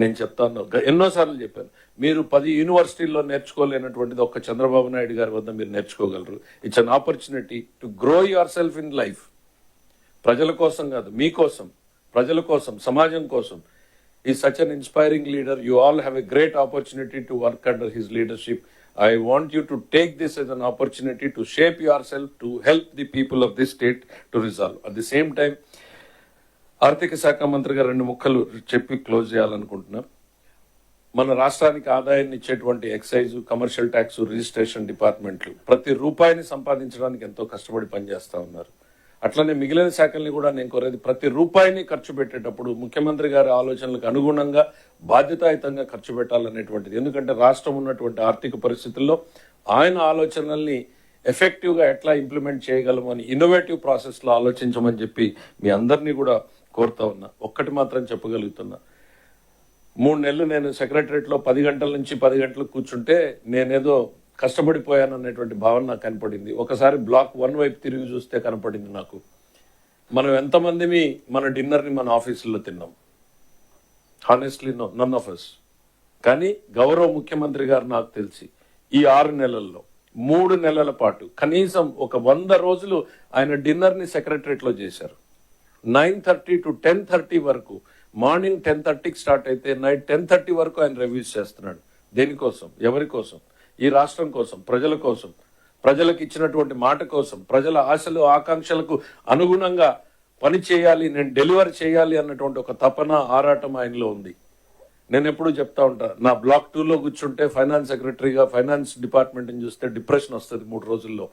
నేను చెప్తాను ఎన్నోసార్లు చెప్పాను. మీరు పది యూనివర్సిటీల్లో నేర్చుకోలేనటువంటిది ఒక్క చంద్రబాబు నాయుడు గారి వద్ద మీరు నేర్చుకోగలరు. It's an opportunity to grow yourself in life ప్రజల కోసం కాదు మీకోసం ప్రజల కోసం సమాజం కోసం. ఈ such an inspiring leader you all have a great opportunity to work under his leadership I want you to take this as an opportunity to shape yourself to help the people of the state to resolve at the same time ఆర్థిక శాఖ మంత్రిగా రెండు ముక్కలు చెప్పి close చేయాలనుకుంటున్నారు. మన రాష్ట్రానికి ఆదాయాన్ని ఇచ్చేటువంటి ఎక్సైజ్ కమర్షియల్ ట్యాక్స్ రిజిస్ట్రేషన్ డిపార్ట్మెంట్లు ప్రతి రూపాయిని సంపాదించడానికి ఎంతో కష్టపడి పనిచేస్తా ఉన్నారు. అట్లనే మిగిలిన శాఖల్ని కూడా నేను కోరేది ప్రతి రూపాయిని ఖర్చు పెట్టేటప్పుడు ముఖ్యమంత్రి గారి ఆలోచనలకు అనుగుణంగా బాధ్యతాయుతంగా ఖర్చు పెట్టాలనేటువంటిది. ఎందుకంటే రాష్ట్రం ఉన్నటువంటి ఆర్థిక పరిస్థితుల్లో ఆయన ఆలోచనల్ని ఎఫెక్టివ్గా ఎట్లా ఇంప్లిమెంట్ చేయగలమని ఇన్నోవేటివ్ ప్రాసెస్లో ఆలోచించమని చెప్పి మీ అందరినీ కూడా కోరుతా ఉన్నా. ఒక్కటి మాత్రం చెప్పగలుగుతున్నా. మూడు నెలలు నేను సెక్రటరేట్లో పది గంటల నుంచి పది గంటలకు కూర్చుంటే నేనేదో కష్టపడిపోయాను అనేటువంటి భావన నాకు కనపడింది. ఒకసారి బ్లాక్ వన్ వైపు తిరిగి చూస్తే కనపడింది నాకు. మనం ఎంతమందిమి మన డిన్నర్ని మన ఆఫీసుల్లో తిన్నాం. Honestly no none of us కానీ గౌరవ ముఖ్యమంత్రి గారు నాకు తెలిసి ఈ ఆరు నెలల్లో మూడు నెలల పాటు కనీసం ఒక వంద రోజులు ఆయన డిన్నర్ని సెక్రటరేట్లో చేశారు. Nine thirty to ten thirty వరకు మార్నింగ్ టెన్ థర్టీకి స్టార్ట్ అయితే నైట్ టెన్ థర్టీ వరకు ఆయన రివ్యూస్ చేస్తున్నాడు. దేనికోసం? ఎవరి కోసం? ఈ రాష్ట్రం కోసం ప్రజల కోసం. ప్రజలకు ఇచ్చినటువంటి మాట కోసం ప్రజల ఆశలు ఆకాంక్షలకు అనుగుణంగా పని చేయాలి నేను డెలివర్ చేయాలి అన్నటువంటి ఒక తపన ఆరాటం ఆయనలో ఉంది. నేను ఎప్పుడు చెప్తా ఉంటా నా బ్లాక్ టూలో కూర్చుంటే ఫైనాన్స్ సెక్రటరీగా ఫైనాన్స్ డిపార్ట్మెంట్ని చూస్తే డిప్రెషన్ వస్తుంది మూడు రోజుల్లో.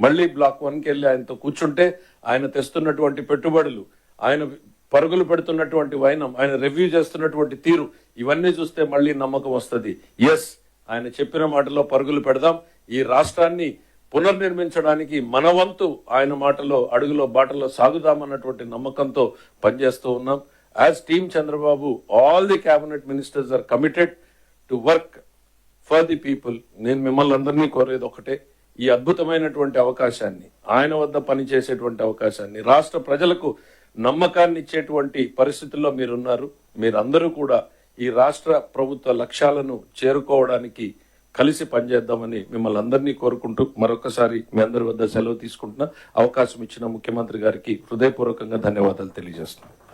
మళ్ళీ బ్లాక్ వన్కి వెళ్ళి ఆయనతో కూర్చుంటే ఆయన తెస్తున్నటువంటి పెట్టుబడులు ఆయన పరుగులు పెడుతున్నటువంటి వైనం ఆయన రివ్యూ చేస్తున్నటువంటి తీరు ఇవన్నీ చూస్తే మళ్ళీ నమ్మకం వస్తుంది. ఎస్ ఆయన చెప్పిన మాటలో పరుగులు పెడదాం. ఈ రాష్ట్రాన్ని పునర్నిర్మించడానికి మన వంతు ఆయన మాటలో అడుగులో బాటలో సాగుదామన్నటువంటి నమ్మకంతో పనిచేస్తూ ఉన్నాం. As Team Chandrababu all the cabinet ministers are committed to work for the people నేను మిమ్మల్ని అందరినీ కోరేది ఒకటే ఈ అద్భుతమైనటువంటి అవకాశాన్ని ఆయన వద్ద పనిచేసేటువంటి అవకాశాన్ని రాష్ట్ర ప్రజలకు నమ్మకాన్ని ఇచ్చేటువంటి పరిస్థితుల్లో మీరున్నారు. మీరందరూ కూడా ఈ రాష్ట్ర ప్రభుత్వ లక్ష్యాలను చేరుకోవడానికి కలిసి పనిచేద్దామని మిమ్మల్ని అందరినీ కోరుకుంటూ మరొకసారి మీ అందరి వద్ద సెలవు తీసుకుంటున్న. అవకాశం ఇచ్చిన ముఖ్యమంత్రి గారికి హృదయపూర్వకంగా ధన్యవాదాలు తెలియజేస్తున్నాను.